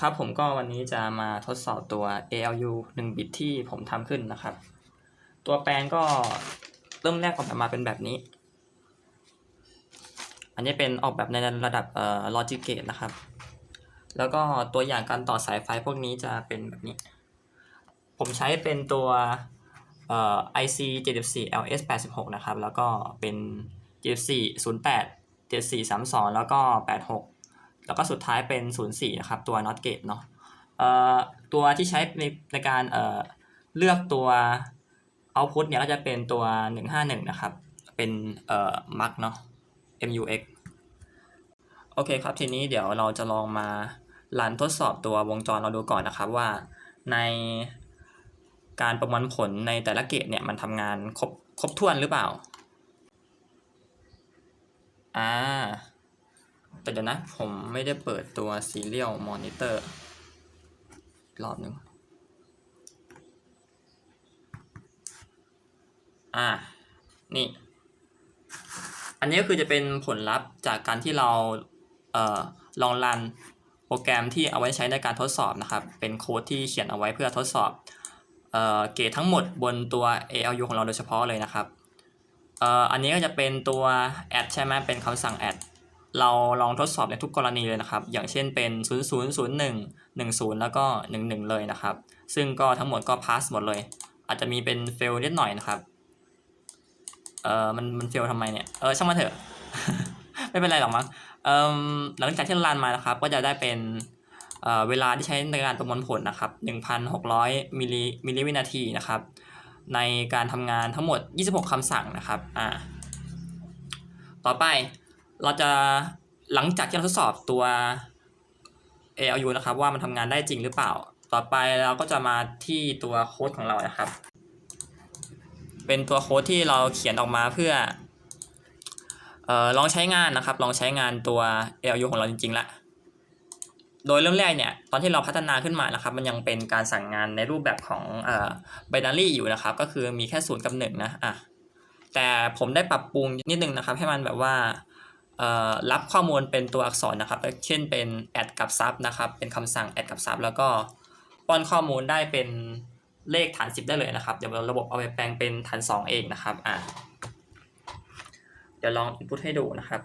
ครับผมก็วันนี้จะมาทดสอบตัว ALU 1 บิตที่ผมทำขึ้นนะครับ ตัวแปลงก็เริ่มแรกออกแบบมาเป็นแบบนี้ อันนี้เป็นออกแบบในระดับเอ่อ logic gate นะครับ แล้วก็ตัวอย่างการต่อสายไฟพวกนี้จะเป็นแบบนี้ ผมใช้เป็นตัวเอ่อ IC 74 LS 86นะครับ แล้วก็เป็น74 08 7432 แล้วก็ 86 แล้วก็สุดท้ายเป็น 04 นะครับ ตัว not gate เนาะเอ่อตัวที่ใช้ในในการเอ่อเลือกตัว output เนี่ยก็จะเป็นตัว 151 นะครับ เป็นเอ่อ mark เนาะ MUX โอเคครับ ทีนี้เดี๋ยวเราจะลองมารันทดสอบตัววงจรเราดูก่อนนะครับว่าในการประมวลผลในแต่ละเกตเนี่ยมันทำงานครบครบถ้วนหรือเปล่า อ่า แต่เดี๋ยวนะผมไม่ได้เปิดตัว Serial Monitor อีกรอบหนึ่งอ่า นี่ อันนี้ก็คือจะเป็นผลลัพธ์จากการที่เราเอ่อลองรันโปรแกรมที่เอาไว้ใช้ในการทดสอบนะครับ เป็นโค้ดที่เขียนเอาไว้เพื่อทดสอบเอ่อเกรดทั้งหมดบนตัว ALU ของเราโดยเฉพาะเลยนะครับเอ่ออันนี้ก็จะเป็นตัว add ใช่ไหมเป็นคำสั่ง add เราลองทดสอบในทุกกรณีเลยนะครับ อย่างเช่นเป็น 0 0 0 1 1 0 แล้วก็ 1 1 เลยนะครับ ซึ่งก็ทั้งหมดก็ pass หมดเลย อาจจะมีเป็น fail นิดหน่อยนะครับ เออมันมัน fail ทำไมเนี่ย เออช่างมันเถอะ ไม่เป็นไรหรอกมั้งเออหลังจากที่รันมานะครับ ก็จะได้เป็นเเวลาที่ใช้ในการประมวลผลนะครับ 1,600 มิลลิมิลลิวินาทีนะครับ ในการทำงานทั้งหมด 26คำสั่งนะครับ อ่า ต่อไป เราจะหลังจากที่เราทดสอบตัว ALU นะครับ ว่ามันทำงานได้จริงหรือเปล่า ต่อไปเราก็จะมาที่ตัวโค้ดของเรานะครับ เป็นตัวโค้ดที่เราเขียนออกมาเพื่อออลองใช้งานนะครับ ลองใช้งานตัว ALU ของเราจริงๆละโดยเริ่มแรกเนี่ยตอนที่เราพัฒนาขึ้นมานะครับ มันยังเป็นการสั่งงานในรูปแบบของเอ่อ binary อยู่นะครับ ก็คือมีแค่ศูนย์กับหนึ่งนะอะแต่ผมได้ปรับปรุงนิดนึงนะครับ ให้มันแบบว่า รับข้อมูลเป็นตัวอักษรนะครับ เช่นเป็น add กับ sub นะครับ เป็นคำสั่ง add กับ sub แล้วก็ป้อนข้อมูลได้เป็นเลขฐาน 10 ได้เลยนะครับ เดี๋ยวระบบเอาไปแปลงเป็นฐาน 2 เองนะครับ อะ เดี๋ยวลอง input ให้ดูนะครับ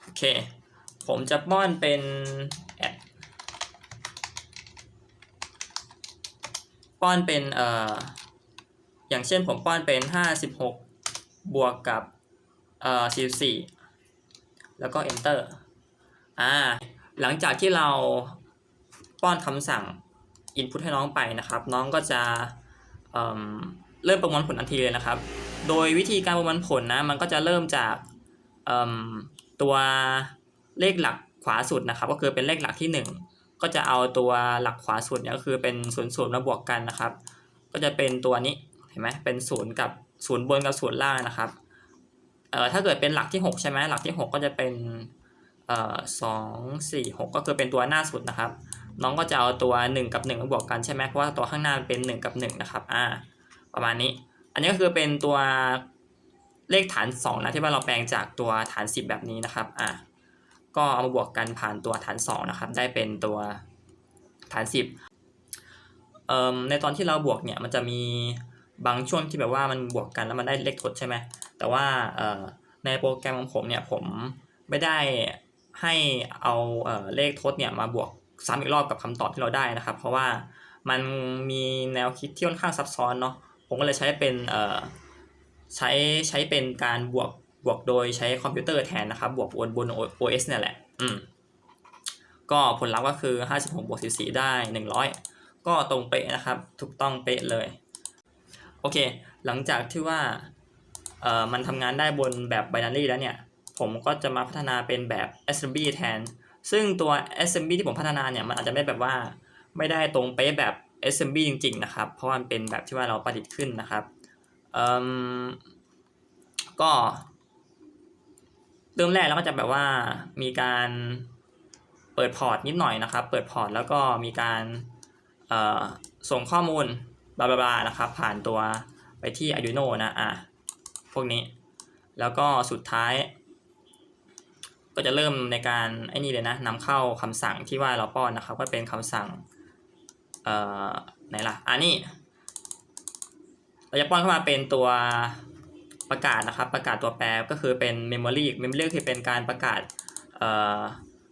โอเค ผมจะป้อนเป็น add ป้อนเป็น เอ่อ อย่างเช่นผมป้อนเป็น 56 บวกกับเอ่อ44 แล้วก็ enter อ่าหลังจากที่เราป้อนคำสั่ง input ให้น้องไปนะครับ น้องก็จะเเริ่มประมวลผลทันทีเลยนะครับ โดยวิธีการประมวลผลนะมันก็จะเริ่มจากตัวเลขหลักขวาสุดนะครับ ก็คือเป็นเลขหลักที่ 1 ก็จะเอาตัวหลักขวาสุดเนี่ยก็คือเป็นศูนย์ศูนย์มาบวกกันนะครับ ก็จะเป็นตัวนี้เห็นไหมเป็นศูนย์กับ ศูนย์บนกับศูนย์ล่างนะครับเอ่อถ้าเกิดเป็นหลักที่ 6 ใช่ไหมหลักที่ 6 ก็จะเป็นเอ่อสองสี่หกก็คือเป็นตัวหน้าสุดนะครับ น้องก็จะเอาตัว 1 กับ1มาบวกกันใช่ไหมเพราะว่าตัวข้างหน้ามันเป็น 1 กับ1นะครับอ่าประมาณนี้ อันนี้ก็คือเป็นตัวเลขฐาน2นะที่ว่าเราแปลงจากตัวฐาน 10 แบบนี้นะครับอ่าก็เอามาบวกกันผ่านตัวฐาน2นะครับได้เป็นตัวฐาน 10เอ่อในตอนที่เราบวกเนี่ยมันจะมี บางช่วงที่แบบว่ามันบวกกันแล้วมันได้เลขทดใช่ไหมแต่ว่าในโปรแกรมของผมเนี่ยผมไม่ได้ให้เอาเลขทดเนี่ยมาบวกซ้ำอีกรอบกับคำตอบที่เราได้นะครับ เพราะว่ามันมีแนวคิดที่ค่อนข้างซับซ้อนเนาะผมก็เลยใช้เป็นใช้ใช้เป็นการบวกบวกโดยใช้คอมพิวเตอร์แทนนะครับ บวกบนบน OS เนี่ยแหละอืมก็ผลลัพธ์ก็คือ 56บวก14 ได้ 100 ก็ตรงเป๊ะนะครับ ถูกต้องเป๊ะเลย อเค หลังจากที่ว่าเอ่อมันทำงานได้บนแบบ binary แล้วเนี่ย ผมก็จะมาพัฒนาเป็นแบบ assembly แทน ซึ่งตัว assembly ที่ผมพัฒนาเนี่ย มันอาจจะไม่แบบว่าไม่ได้ตรงเป๊ะแบบ assembly จริง ๆ นะครับ เพราะมันเป็นแบบที่ว่าเราประดิษฐ์ขึ้นนะครับเอ่มก็เริ่มแรกแล้วก็จะแบบว่ามีการเปิดพอร์ตนิดหน่อยนะครับ เปิดพอร์ตแล้วก็มีการส่งข้อมูล บลาบลานะครับ ผ่านตัวไปที่ Arduino นะอะพวกนี้ แล้วก็สุดท้าย ก็จะเริ่มในการไอ้นี่เลยนะนำเข้าคำสั่งที่ว่าเราป้อนนะครับ ก็เป็นคำสั่งเอ่อไหนล่ะอันนี้เราจะป้อนเข้ามาเป็นตัวประกาศนะครับ ประกาศตัวแปรก็คือเป็น memory memory คือเป็นการประกาศเอ่อ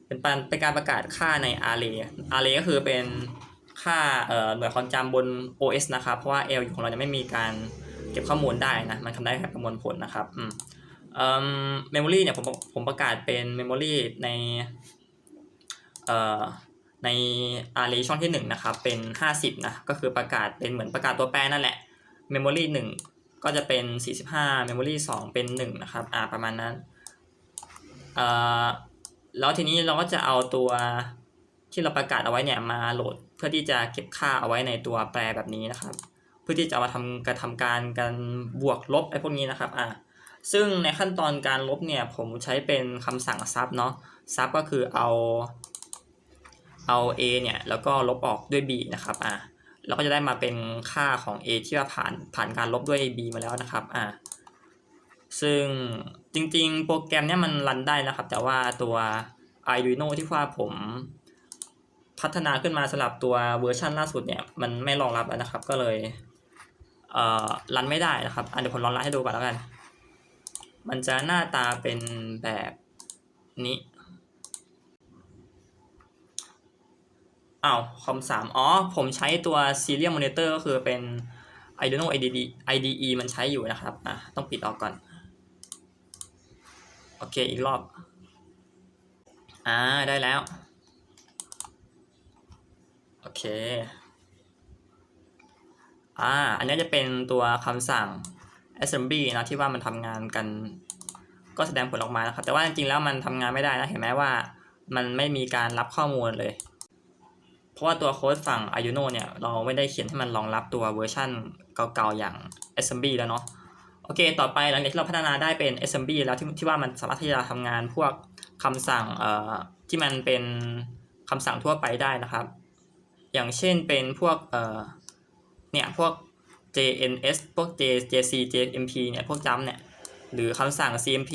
เป็นเป็นการประกาศค่าใน array array ก็คือเป็น ค่าหน่วยความจำบน OS นะครับเพราะว่า L ของเราจะไม่มีการเก็บข้อมูลได้นะมันทำได้แค่ประมวลผลนะครับอืมเอ่อ memory เนี่ยผมผมประกาศเป็น memory ในใน array ช่องที่1นะครับเป็น 50นะก็คือประกาศเป็นเหมือนประกาศตัวแปรนั่นแหละ memory 1 ก็จะเป็น 45 memory 2 เป็น 1 นะครับอ่าประมาณนั้นเออแล้วทีนี้เราก็จะเอาตัวที่เราประกาศเอาไว้เนี่ยมาโหลด พื่อที่จะเก็บค่าเอาไว้ในตัวแปรแบบนี้นะครับ เพื่อที่จะมาทำกระทำการการบวกลบไอ้พวกนี้นะครับอ่าซึ่งในขั้นตอนการลบเนี่ยผมใช้เป็นคำสั่งซับเนาะซับก็คือเอาเอา a เนี่ยแล้วก็ลบออกด้วย b นะครับอ่าเราก็จะได้มาเป็นค่าของ a ที่ว่าผ่านผ่านการลบด้วย b มาแล้วนะครับอ่าซึ่งจริงๆ โปรแกรมเนี้ยมันรันได้นะครับ แต่ว่าตัว Arduino ที่ว่าผม พัฒนาขึ้นมาสำหรับตัวเวอร์ชันล่าสุดเนี่ยมันไม่รองรับแล้วนะครับ ก็เลยเอ่อรันไม่ได้นะครับอะเดี๋ยวผมลองรันให้ดูก่อนแล้วกัน มันจะหน้าตาเป็นแบบนี้อ้าวคอมสามอ๋อ ผมใช้ตัว Serial Monitor ก็คือเป็น Arduino IDE IDE มันใช้อยู่นะครับอะต้องปิดออกก่อน โอเค อีกรอบ อ่า ได้แล้ว โอเค อ่า อันนี้จะเป็นตัวคำสั่ง assembly นะที่ว่ามันทำงานกัน ก็แสดงผลออกมานะครับ แต่ว่าจริงๆแล้วมันทำงานไม่ได้นะเห็นไหมว่า มันไม่มีการรับข้อมูลเลย เพราะว่าตัวโค้ดฝั่ง Arduino เนี่ย เราไม่ได้เขียนให้มันรองรับตัวเวอร์ชันเก่าๆอย่าง assembly แล้วเนาะโอเค ต่อไปหลังจากที่เราพัฒนาได้เป็น assembly แล้วที่ที่ว่ามันสามารถที่จะทำงานพวกคำสั่งเอ่อที่มันเป็นคำสั่งทั่วไปได้นะครับ อย่างเช่นเป็นพวกเอ่อเนี่ยพวก JNS พวก J JC JMP เนี่ยพวกจัมเนี่ยหรือคำสั่ง CMP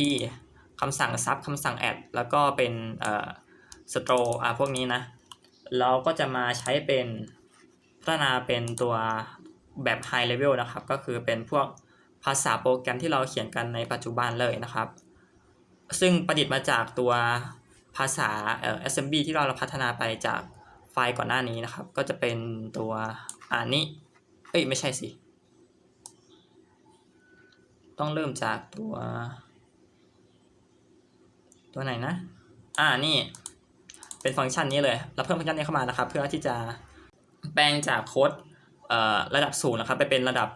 คำสั่ง sub คำสั่ง add แล้วก็เป็นเอ่อ store อะพวกนี้นะ เราก็จะมาใช้เป็นพัฒนาเป็นตัวแบบ high level นะครับ ก็คือเป็นพวกภาษาโปรแกรมที่เราเขียนกันในปัจจุบันเลยนะครับ ซึ่งประดิษฐ์มาจากตัวภาษาเอ่อ assembly ที่เราพัฒนาไปจาก ล์ก่อนหน้านี้นะครับ ก็จะเป็นตัวอันนี้ เอ้ยไม่ใช่สิ ต้องเริ่มจากตัว ตัวไหนนะ อ่านี่ เป็นฟังก์ชันนี้เลย เราเพิ่มฟังก์ชันนี้เข้ามานะครับ เพื่อที่จะแปลงจากโค้ดระดับสูงนะครับ ไปเป็นระดับ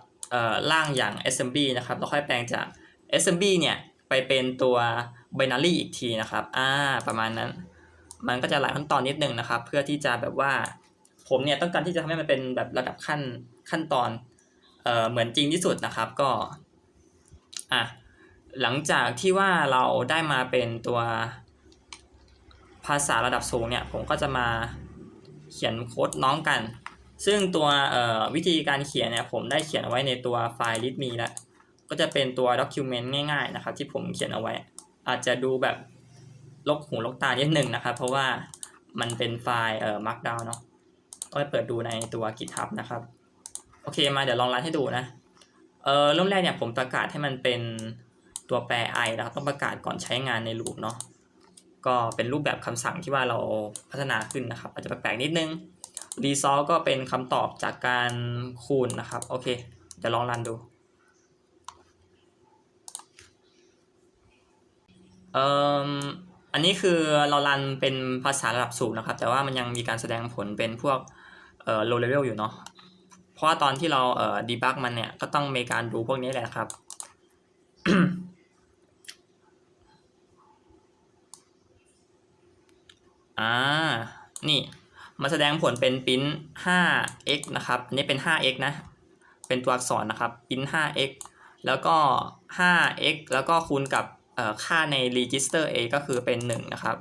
ล่างอย่าง SMB นะครับแล้วค่อยแปลงจาก SMB เนี่ย ไปเป็นตัว binary อีกทีนะครับ อ่า ประมาณนั้น มันก็จะหลายขั้นตอนนิดนึงนะครับ เพื่อที่จะแบบว่า ผมเนี่ยต้องการที่จะทำให้มันเป็นแบบระดับขั้นขั้นตอนเอ่อเหมือนจริงที่สุดนะครับก็อะหลังจากที่ว่าเราได้มาเป็นตัวภาษาระดับสูงเนี่ยผมก็จะมาเขียนโค้ดน้องกัน ซึ่งตัววิธีการเขียนเนี่ยผมได้เขียนเอาไว้ในตัวไฟล์ readme แล้วก็จะเป็นตัว document ง่ายๆนะครับที่ผมเขียนเอาไว้ อาจจะดูแบบ ลกหูลกตานิดหนึ่งนะครับ เพราะว่ามันเป็นไฟล์เอ่อ markdown เนาะต้องไปเปิดดูในตัว GitHub นะครับ โอเคมาเดี๋ยวลองรันให้ดูนะ เอ่อเริ่มแรกเนี่ยผมประกาศให้มันเป็นตัวแปร i นะครับต้องประกาศก่อนใช้งานในลูปเนาะก็เป็นรูปแบบคำสั่งที่ว่าเราพัฒนาขึ้นนะครับ อาจจะแปลกๆนิดนึง result ก็เป็นคำตอบจากการคูณนะครับ โอเคเดี๋ยวลองรันดูเอ่อ อันนี้คือเรารันเป็นภาษาระดับสูงนะครับ แต่ว่ามันยังมีการแสดงผลเป็นพวกเอ่อ low level อยู่เนาะเพราะว่าตอนที่เราเอ่อ debug มันเนี่ยก็ต้องมีการดูพวกนี้แหละครับอ่า นี่มาแสดงผลเป็นปิ้น 5x นะครับ อันนี้เป็น 5x นะ เป็นตัวอักษรนะครับปิ้น 5x แล้วก็ 5x แล้วก็คูณกับ ค่าใน register a ก็คือเป็น1นะครับ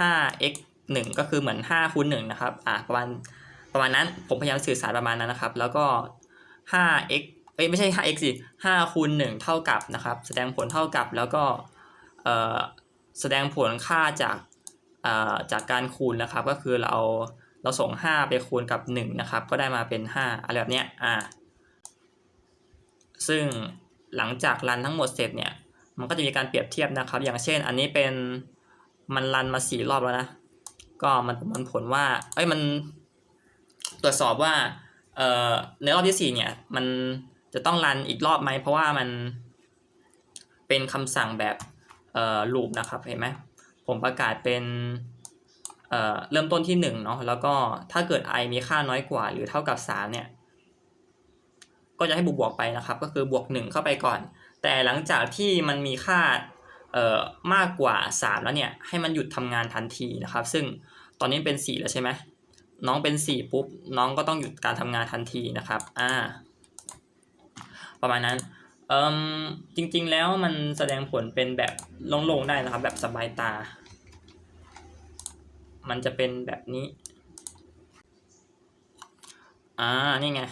5x 1 ก็คือเหมือน5คูณ1นะครับอ่าประมาณประมาณนั้นผมพยายามสื่อสารประมาณนั้นนะครับ แล้วก็ 5x เอ้ยไม่ใช่ 5x สิ5คูณ1เท่ากับนะครับ แสดงผลเท่ากับแล้วก็เอ่อแสดงผลค่าจากอ่าจากการคูณนะครับ ก็คือเราเราส่ง 5 ไปคูณกับ 1 นะครับ ก็ได้มาเป็น 5 อะไรแบบเนี้ยอ่าซึ่งหลังจากรันทั้งหมดเสร็จเนี่ย มันก็จะมีการเปรียบเทียบนะครับ อย่างเช่น อันนี้เป็นมันรันมาสี่รอบแล้วนะ ก็มันมันผลว่า เอ้ยมันตรวจสอบว่าเอ่อในรอบที่สี่เนี่ยมันจะต้องรันอีกรอบไหมเพราะว่ามันเป็นคำสั่งแบบเอ่อลูปนะครับเห็นไหมผมประกาศเป็นเอ่อเริ่มต้นที่หนึ่งเนาะแล้วก็ถ้าเกิด i มีค่าน้อยกว่าหรือเท่ากับสามเนี่ยก็จะให้บวกบวกไปนะครับ ก็คือบวกหนึ่งเข้าไปก่อน แต่หลังจากที่มันมีค่าเอ่อมากกว่า 3 แล้วเนี่ยให้มันหยุดทำงานทันทีนะครับ ซึ่งตอนนี้เป็น 4 แล้วใช่ไหมน้องเป็น 4 ปุ๊บ น้องก็ต้องหยุดการทำงานทันทีนะครับอ่าประมาณนั้นเอ่มจริงๆแล้วมันแสดงผลเป็นแบบโล่งๆได้นะครับ แบบสบายตา มันจะเป็นแบบนี้อ่านี่ไง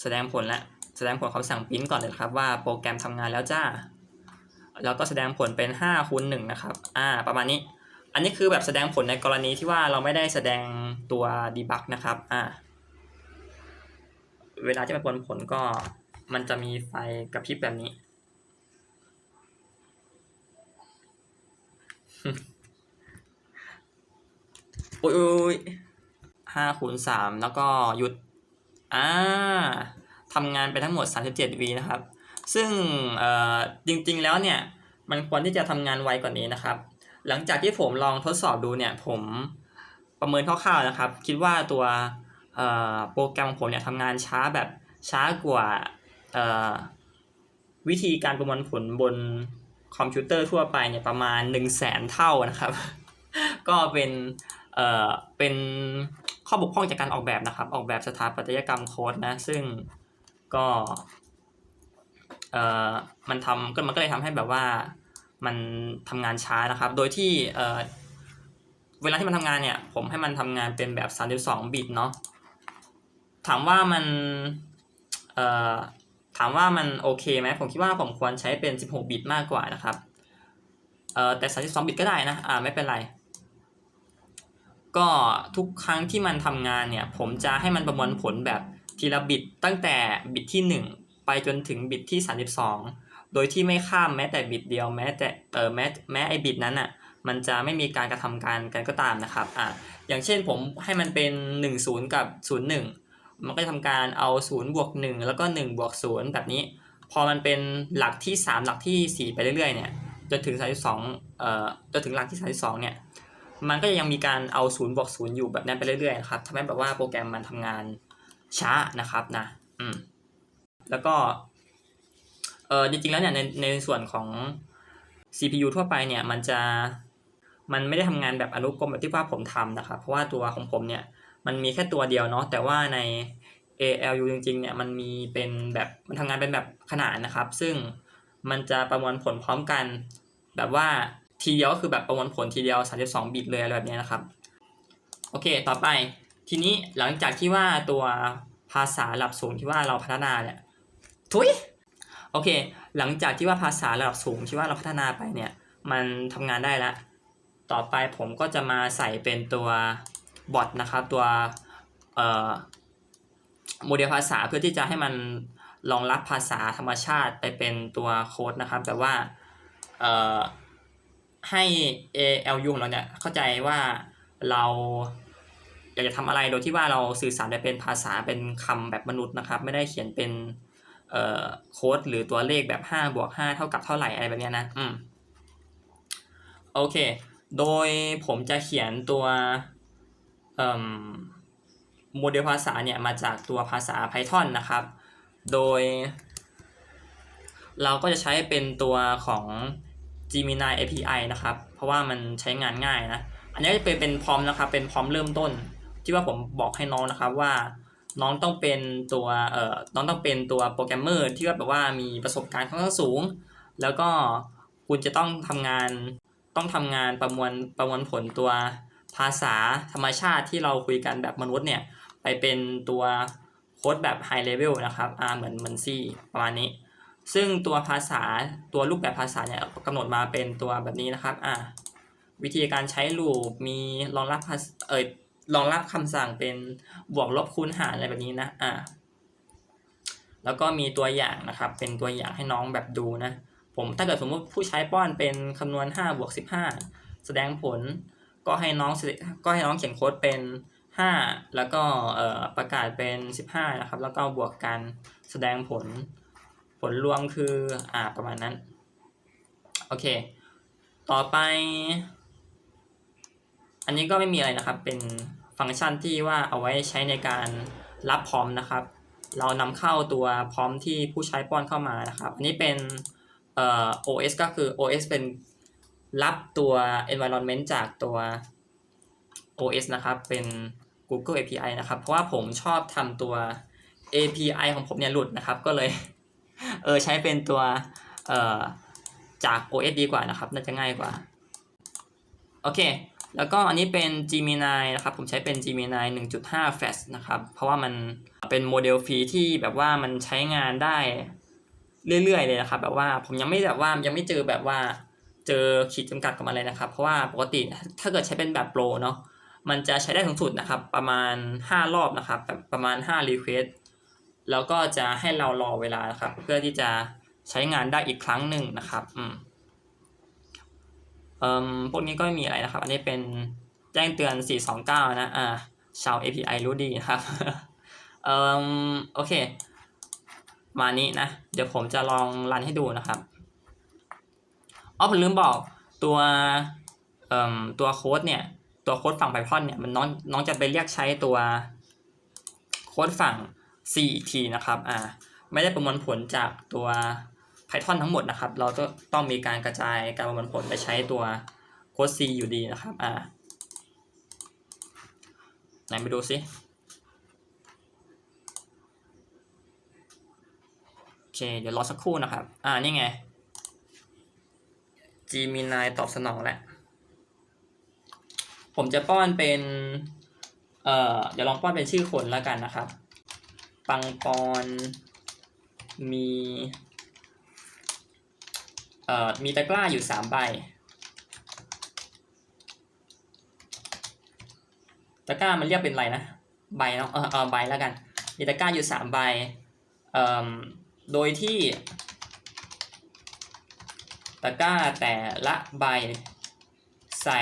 แสดงผลแล้ว แสดงผลคำสั่งปริ้นก่อนเลยครับว่าโปรแกรมทำงานแล้วจ้า แล้วก็แสดงผลเป็น5คูณ1นะครับอ่าประมาณนี้ อันนี้คือแบบแสดงผลในกรณีที่ว่าเราไม่ได้แสดงตัวดีบักนะครับอ่าเวลาที่มันผลผลก็มันจะมีไฟกระพริบแบบนี้อ้ยโอ้ยห้าคูณสามแล้วก็หยุด อ่า ทำงานไปทั้งหมด 37 วีนะครับ ซึ่งจริงๆ แล้วเนี่ย มันควรที่จะทำงานไวกว่านี้นะครับ หลังจากที่ผมลองทดสอบดูเนี่ย ผมประเมินคร่าวๆนะครับ คิดว่าตัวโปรแกรมของผมเนี่ยทำงานช้าแบบช้ากว่าวิธีการประมวลผลบนคอมพิวเตอร์ทั่วไปเนี่ยประมาณ 1 0 0 0 0แสนเท่านะครับ ก็เป็นเอ่อเป็นข้อบกพร่องจากการออกแบบนะครับ ออกแบบสถาปัตยกรรมโค้ดนะ ซึ่ง ก็เอ่อมันทำก็มันก็เลยทำให้แบบว่ามันทำงานช้านะครับ โดยที่เอ่อเวลาที่มันทำงานเนี่ยผมให้มันทำงานเป็นแบบ 32 บิตเนาะถามว่ามันเอ่อถามว่ามันโอเคไหมผมคิดว่าผมควรใช้เป็น 16 บิตมากกว่านะครับเอ่อแต่ 32 บิตก็ได้นะอ่าไม่เป็นไร ก็ทุกครั้งที่มันทำงานเนี่ย ผมจะให้มันประมวลผลแบบ ทีละบิตตั้งแต่บิตที่ 1 ไปจนถึงบิตที่ 32 โดยที่ไม่ข้ามแม้แต่บิตเดียวแม้แต่เออแม้แม้ไอบิตนั้นอะมันจะไม่มีการกระทำการกันก็ตามนะครับอะอย่างเช่นผมให้มันเป็น 1 0 กับ 0 1 มันก็จะทำการเอา 0 บวก 1 แล้วก็ 1 บวก 0 แบบนี้ พอมันเป็นหลักที่ 3 หลักที่ 4 ไปเรื่อยๆเนี่ยจนถึง 32เอ่อจนถึงหลักที่ 32 เนี่ยมันก็ยังมีการเอาศูนย์บวกศูนย์อยู่แบบนั้นไปเรื่อยๆนะครับทำให้แบบว่าโปรแกรมมันทำงาน ช้านะครับนะอืมแล้วก็เออจริงๆแล้วเนี่ยในในส่วนของ CPU ทั่วไปเนี่ยมันจะมันไม่ได้ทำงานแบบอนุกรมแบบที่ว่าผมทำนะครับ เพราะว่าตัวของผมเนี่ยมันมีแค่ตัวเดียวเนาะแต่ว่าใน ALU จริงๆเนี่ยมันมีเป็นแบบมันทำงานเป็นแบบขนานนะครับ ซึ่งมันจะประมวลผลพร้อมกัน แบบว่าทีเดียวก็คือแบบประมวลผลทีเดียว 32 บิตเลยอะไรแบบนี้นะครับ โอเค ต่อไป ทีนี้หลังจากที่ว่าตัวภาษาระดับสูงที่ว่าเราพัฒนาเนี่ยทุยโอเค หลังจากที่ว่าภาษาระดับสูงที่ว่าเราพัฒนาไปเนี่ย มันทำงานได้แล้ว ต่อไปผมก็จะมาใส่เป็นตัวบอทนะครับ ตัวโมเดลภาษาเพื่อที่จะให้มันรองรับภาษาธรรมชาติไปเป็นตัวโค้ดนะครับ แต่ว่าให้ ALU ของเราเนี่ยเข้าใจว่าเรา อยากจะทำอะไรโดยที่ว่าเราสื่อสารได้เป็นภาษาเป็นคำแบบมนุษย์นะครับ ไม่ได้เขียนเป็นเอ่อโค้ดหรือตัวเลขแบบ5บวก5เท่ากับเท่าไหร่อะไรแบบนี้นะอืมโอเค โดยผมจะเขียนตัวเอ่อโมเดลภาษาเนี่ยมาจากตัวภาษา Python นะครับ โดย เราก็จะใช้เป็นตัวของ Gemini API นะครับ เพราะว่ามันใช้งานง่ายนะ อันนี้จะเป็นเป็นพร้อมนะครับ เป็นพร้อมเริ่มต้น ที่ว่าผมบอกให้น้องนะครับว่า น้องต้องเป็นตัวเอ่อน้องต้องเป็นตัวโปรแกรมเมอร์ที่ว่าแบบว่ามีประสบการณ์ค่อนข้างสูง แล้วก็คุณจะต้องทำงานต้องทำงานประมวลประมวลผลตัวภาษาธรรมชาติที่เราคุยกันแบบมนุษย์เนี่ย ไปเป็นตัวโค้ดแบบ High Level นะครับอ่าเหมือนเหมือน C ประมาณนี้ ซึ่งตัวภาษาตัวรูปแบบภาษาเนี่ยกำหนดมาเป็นตัวแบบนี้นะครับอ่าวิธีการใช้ลูปมีรองรับภาษเอ่ย รองรับคำสั่งเป็นบวกลบคูณหารอะไรแบบนี้นะอ่าแล้วก็มีตัวอย่างนะครับ เป็นตัวอย่างให้น้องแบบดูนะ ผมถ้าเกิดสมมติผู้ใช้ป้อนเป็นคำนวณ5บวก15 แสดงผลก็ให้น้องก็ให้น้องเขียนโค้ดเป็น 5 แล้วก็ประกาศเป็น 15 นะครับ แล้วก็บวกกันแสดงผลผลรวมคืออ่าประมาณนั้น โอเค ต่อไป อันนี้ก็ไม่มีอะไรนะครับ เป็นฟังก์ชันที่ว่าเอาไว้ใช้ในการรับพร้อมนะครับ เรานำเข้าตัวพร้อมที่ผู้ใช้ป้อนเข้ามานะครับ อันนี้เป็นเอ่อ OS ก็คือ OS เป็นรับตัว environment จากตัว OS นะครับ เป็น Google API นะครับ เพราะว่าผมชอบทำตัว API ของผมเนี่ยหลุดนะครับ ก็เลยเออใช้เป็นตัวเอ่อจาก OS ดีกว่านะครับ น่าจะง่ายกว่า โอเค แล้วก็อันนี้เป็น Gemini นะครับ ผมใช้เป็น Gemini 1.5 Flash นะครับ เพราะว่ามันเป็นโมเดลฟรีที่แบบว่ามันใช้งานได้เรื่อยๆเลยนะครับ แบบว่าผมยังไม่แบบว่ายังไม่เจอแบบว่าเจอขีดจำกัดกับอะไรนะครับ เพราะว่าปกติถ้าเกิดใช้เป็นแบบโปรเนาะมันจะใช้ได้สูงสุดนะครับ ประมาณ 5 รอบนะครับแบบประมาณ5 request แล้วก็จะให้เรารอเวลานะครับ เพื่อที่จะใช้งานได้อีกครั้งหนึ่งนะครับ อืม พวกนี้ก็ไม่มีอะไรนะครับ อันนี้เป็นแจ้งเตือน 429 นะอ่าชาว API รู้ดีนะครับเอ่อโอเค มานี้นะ เดี๋ยวผมจะลองรันให้ดูนะครับอ๋อผมลืมบอกตัวเอ่อตัวโค้ดเนี่ย ตัวโค้ดฝั่ง Python เนี่ยมันน้องน้องจะไปเรียกใช้ตัวโค้ดฝั่ง C อีกทีนะครับ อ่า ไม่ได้ประมวลผลจากตัว Python ทั้งหมดนะครับ เราก็ต้องมีการกระจายการประมวลผลไปใช้ตัวโค้ด C อยู่ดีนะครับอ่าไหนไปดูสิโอเค เดี๋ยวรอสักครู่นะครับ อ่า นี่ไง Gemini ตอบสนองแล้ว ผมจะป้อนเป็น เอ่อ เดี๋ยวลองป้อนเป็นชื่อคนแล้วกันนะครับ ปังปอนมี เอ่อมีตะกร้าอยู่สามใบ ตะกร้ามันเรียกเป็นอะไรนะ ใบเนาะเออเออใบแล้วกัน มีตะกร้าอยู่สามใบเอ่อโดยที่ ตะกร้าแต่ละใบ ใส่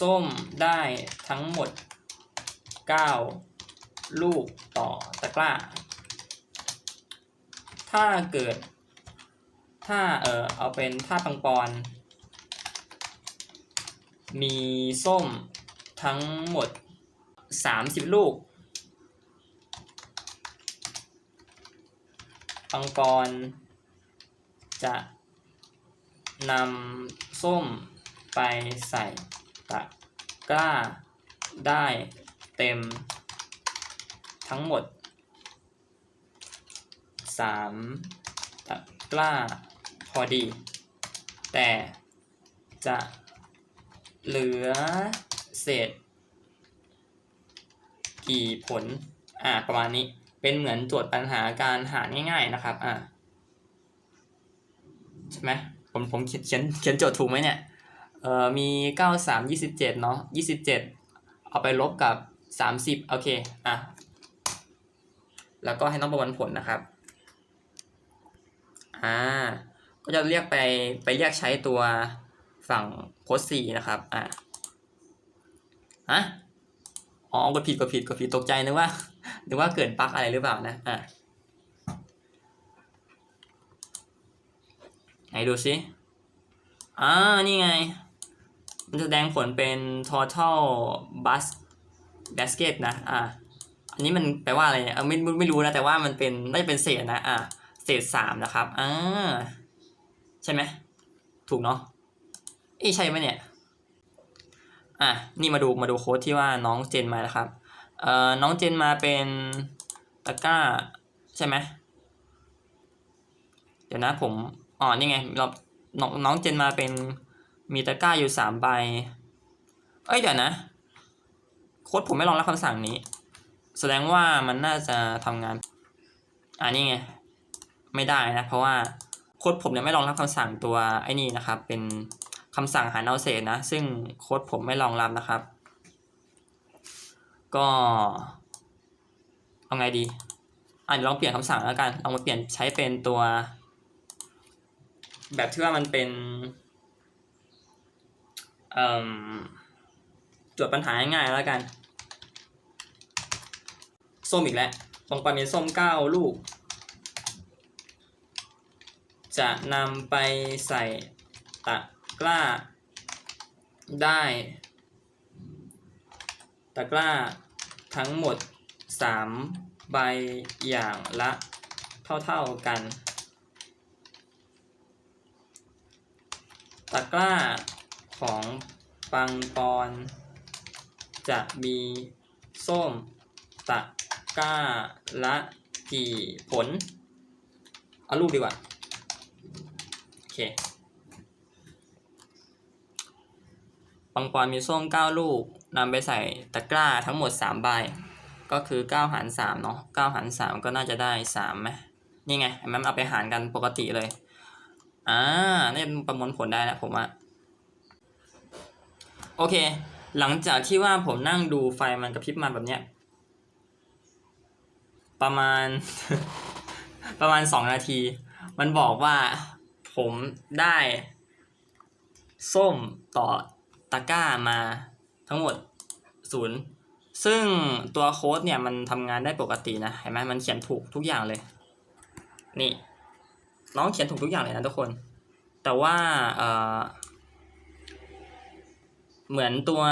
ส้มได้ทั้งหมด 9 ลูกต่อตะกร้า ถ้าเกิด ถ้าเออเอาเป็นถ้าปังปอน มีส้มทั้งหมด 30 ลูก ปังปอน จะนำส้มไปใส่ตะกร้าได้เต็มทั้งหมด 3 ตะกร้า อดี แต่จะเหลือเศษ กี่ผล อ่าประมาณนี้เป็นเหมือนโจทย์ปัญหาการหารง่าย ๆนะครับ อ่าใช่ไหมผมผมเขียนเขียนเขียนโจทย์ถูกไหมเนี่ยเอ่อมีเก้าสามยี่สิบเจ็ดเนาะยี่สิบเจ็ดเอาไปลบกับสามสิบโอเค อะ แล้วก็ให้น้องประมวลผลนะครับ อ่า ก็จะเรียกไปไปเรียกใช้ตัวฝั่งโค้ดสี่นะครับ อ่าฮะอ๋อกดผิดกดผิดกดผิดตกใจนึกว่านึกว่าเกิดปลั๊กอะไรหรือเปล่านะ อะไหนดูสิอ่า นี่ไง มันจะแสดงผลเป็น total bus basket นะ อ่า อันนี้มันแปลว่าอะไรเนี่ยไม่ไม่ไม่รู้นะ แต่ว่ามันเป็นน่าจะเป็นเศษนะ อ่า เศษสามนะครับ อ่า ใช่ไหมถูกเนาะเอ้ใช่ไหมเนี่ยอะนี่มาดูมาดูโค้ดที่ว่าน้องเจนมานะครับเอ่อน้องเจนมาเป็นตะกร้าใช่ไหมเดี๋ยวนะผมอ๋อนี่ไงเราน้องน้องเจนมาเป็นมีตะกร้าอยู่สามใบ เอ้ยเดี๋ยวนะ โค้ดผมไม่ลองรับคำสั่งนี้ แสดงว่ามันน่าจะทำงาน อ่านี่ไง ไม่ได้นะ เพราะว่า โค้ดผมเนี่ยไม่ลองรับคำสั่งตัวไอ้นี่นะครับ เป็นคำสั่งหารเอาเศษนะ ซึ่งโค้ดผมไม่รองรับนะครับ ก็เอาไงดีอะเดี๋ยวลองเปลี่ยนคำสั่งแล้วกันลองมาเปลี่ยนใช้เป็นตัว แบบที่ว่ามันเป็นจทย์ปัญหาง่ายๆแล้วกัน ส้มอีกแล้วตรงปามีส้มเก้าลูก จะนำไปใส่ตะกร้า ได้ ตะกร้าทั้งหมด 3 ใบอย่างละเท่าๆกัน ตะกร้าของปังปอน จะมีส้มตะกร้าละกี่ผล เอาลูกดีกว่า ปังปอนมีส้ม9ลูกนำไปใส่ตะกร้าทั้งหมด3ใบ ก็คือ9หาร3เนาะ9หาร3ก็น่าจะได้3ไหมนี่ไงเห็นไหมมันเอาไปหารกันปกติเลย อ่านี่ประมวลผลได้แล้วผมว่า โอเค หลังจากที่ว่าผมนั่งดูไฟมันกระพริบมาแบบเนี้ย ประมาณ ประมาณสองนาที มันบอกว่า ผมได้ส้มต่อตะกร้ามาทั้งหมดศูนย์ซึ่งตัวโค้ดเนี่ยมันทำงานได้ปกตินะเห็นไหมมันเขียนถูกทุกอย่างเลย นี่น้องเขียนถูกทุกอย่างเลยนะทุกคน แต่ว่าเออเหมือนตัว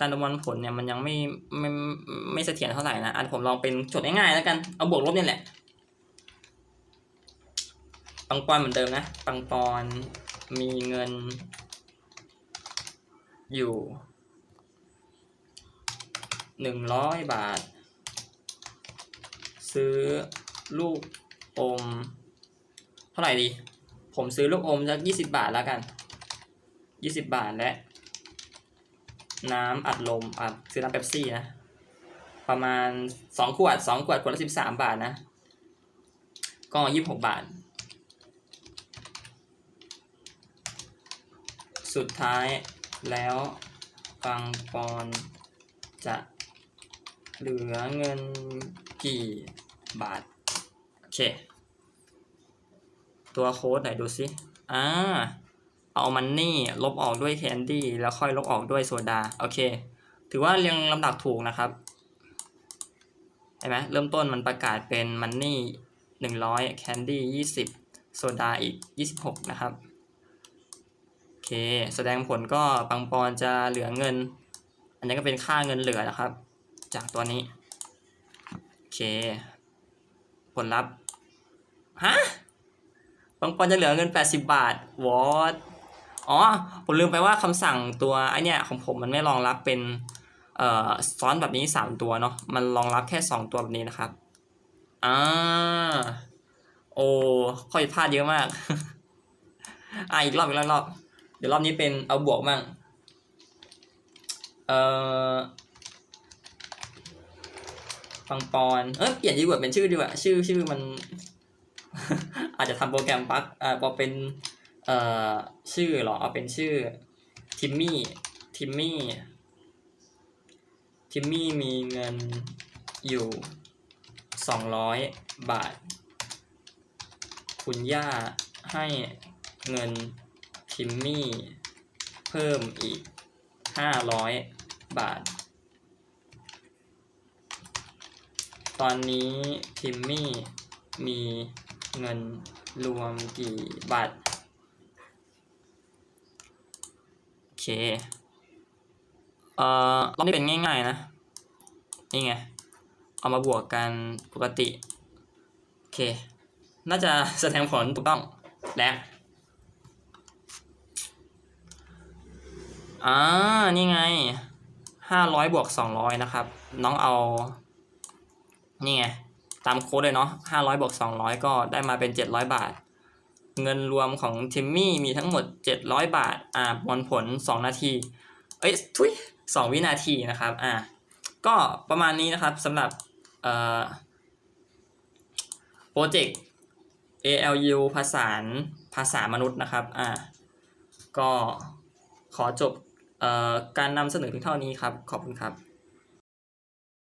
การประมวลผลเนี่ยมันยังไม่ไม่ไม่ไม่เสถียรเท่าไหร่นะอันผมลองเป็นโจทย์ง่ายๆแล้วกันเอาบวกลบเนี่ยแหละ ปังปอนเหมือนเดิมนะ ปังปอนมีเงิน อยู่หนึ่งร้อยบาท ซื้อลูกอม เท่าไหร่ดี ผมซื้อลูกอมสักยี่สิบาทแล้วกันยี่สิบบาทและ น้ำอัดลมอัดซื้อน้ำเป๊ปซี่นะ ประมาณสองขวดสองขวดขวดละสิบสามบาทนะ ก็ยี่สิบหกบาท สุดท้ายแล้วปังปอนจะเหลือเงินกี่บาท โอเค ตัวโค้ดไหนดูสิอ่าเอามันนี่ลบออกด้วยแคนดี้แล้วค่อยลบออกด้วยโซดา โอเค ถือว่าเรียงลำดับถูกนะครับเห็นไหมเริ่มต้นมันประกาศเป็นมันนี่หนึ่งร้อยแคนดี้ยี่สิบโซดาอีกยี่สิบหกนะครับ เค แสดงผลก็ปังปอนจะเหลือเงิน อันนี้ก็เป็นค่าเงินเหลือนะครับ จากตัวนี้ โอเค ผลลัพธ์ ฮะ ปังปอนจะเหลือเงิน 80 บาท วอตอ๋อ ผมลืมไปว่าคำสั่งตัวไอเนี่ยของผมมันไม่รองรับเป็นเอ่อซ้อนแบบนี้ 3 ตัวเนาะ มันรองรับแค่ 2 ตัวแบบนี้นะครับ อ่า โอ้ข้อผิดพลาดเยอะมาก อะอีกรอบอีกรอบ ดี๋ยวรอบนี้เป็นเอาบวกมั่งเอ่อปังปอน เอ้ยเปลี่ยนดีกว่าเป็นชื่อดีกว่า ชื่อชื่อมัน อาจจะทำโปรแกรมปักอ่าพอเป็นเอ่อชื่อหรอเอาเป็นชื่อทิมมี่ทิมมี่ทิมมี่มีเงินอยู่สองร้อยบาท คุณย่าให้เงิน ทิมมี่ เพิ่มอีกห้าร้อยบาท ตอนนี้ทิมมี่มีเงินรวมกี่บาท โอเค เอ่อรอบนี้เป็นง่ายๆนะ นี่ไง เอามาบวกกันปกติ โอเค น่าจะแสดงผลถูกต้องและ อ่านี่ไงห้าร้อยบวกสองร้อยนะครับ น้องเอา นี่ไง ตามโค้ดเลยเนาะห้าร้อยบวกสองร้อยก็ได้มาเป็นเจ็ดร้อยบาท เงินรวมของทิมมี่มีทั้งหมดเจ็ดร้อยบาท อ่าผลผลสองนาที เอ้ยทุยสองวินาทีนะครับ อ่า ก็ประมาณนี้นะครับสำหรับ เอ่อ โปรเจกต์ ALU ผสาภาษามนุษย์นะครับ อ่า ก็ขอจบ การนำเสนอเพียงเท่านี้ครับ ขอบคุณครับ